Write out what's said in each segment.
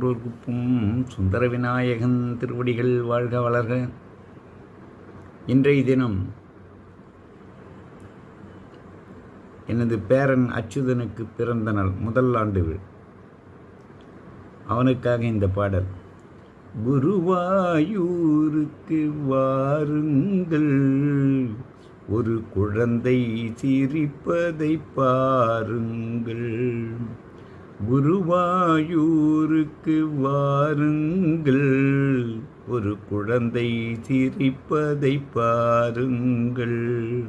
குன்றூர் சுந்தர விநாயகன் திருவடிகள் வாழ்க வளர்க. இன்றைய தினம் எனது பேரன் அச்சுதனுக்கு பிறந்த நாள் முதல் ஆண்டு அவனுக்காக இந்த பாடல். குருவாயூருக்கு வாருங்கள். ஒரு குழந்தை சிரிப்பதை பாருங்கள். குருவாயூருக்கு வாருங்கள். ஒரு குழந்தை சிரிப்பதை பாருங்கள்.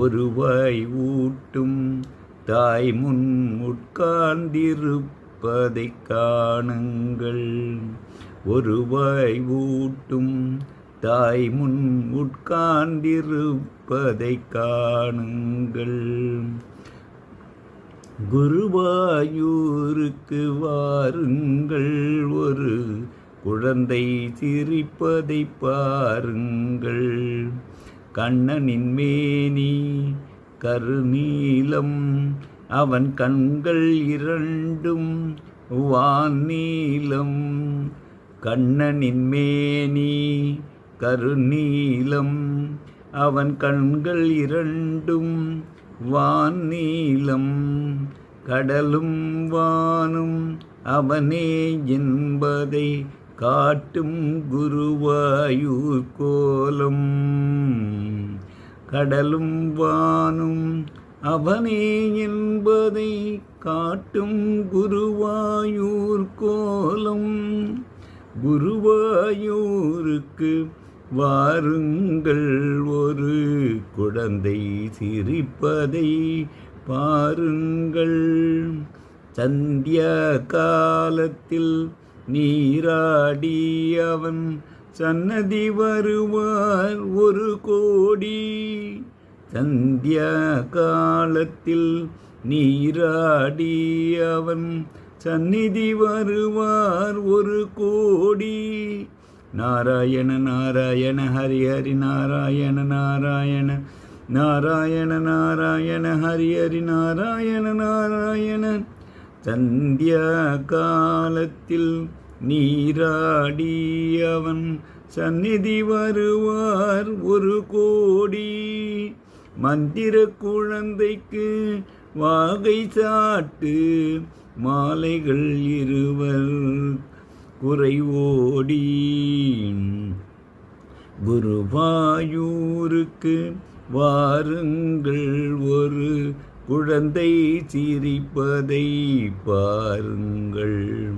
ஒருவாய் ஊட்டும் தாய் முன் உட்கார்ந்திருப்பதை காணுங்கள். ஒருவாய் ஊட்டும் தாய் முன் உட்கார்ந்திருப்பதை காணுங்கள். குருவாயூருக்கு வாருங்கள். ஒரு குழந்தை சிரிப்பதை பாருங்கள். கண்ணனின் மேனி கருநீலம் அவன் கண்கள் இரண்டும் வான்நீலம் கண்ணனின் மேனி கருநீலம் அவன் கண்கள் இரண்டும் வான் நீளம் கடலும் வானும் அவனே என்பதை காட்டும் குருவாயூர் கோலம். கடலும் வானும் அவனே என்பதை காட்டும் குருவாயூர் கோலம். குருவாயூருக்கு வாருங்கள் ஒரு குழந்தை சிரிப்பதை பாருங்கள். சந்திய காலத்தில் நீராடி அவன் சன்னதி வருவார் ஒரு கோடி. சந்திய காலத்தில் நீராடி அவன் சந்நிதி வருவார் ஒரு கோடி. நாராயண நாராயண ஹரி ஹரி நாராயண நாராயண. நாராயண நாராயண ஹரி ஹரி நாராயண நாராயண. சந்தியா காலத்தில் நீராடி அவன் சந்நிதி வருவார் ஒரு கோடி. மந்திர குழந்தைக்கு வாகை சாட்டு மாலைகள் இருவர். குறைவோடி குருவாயூருக்கு வாருங்கள் ஒரு குழந்தை சிரிப்பதை பாருங்கள்.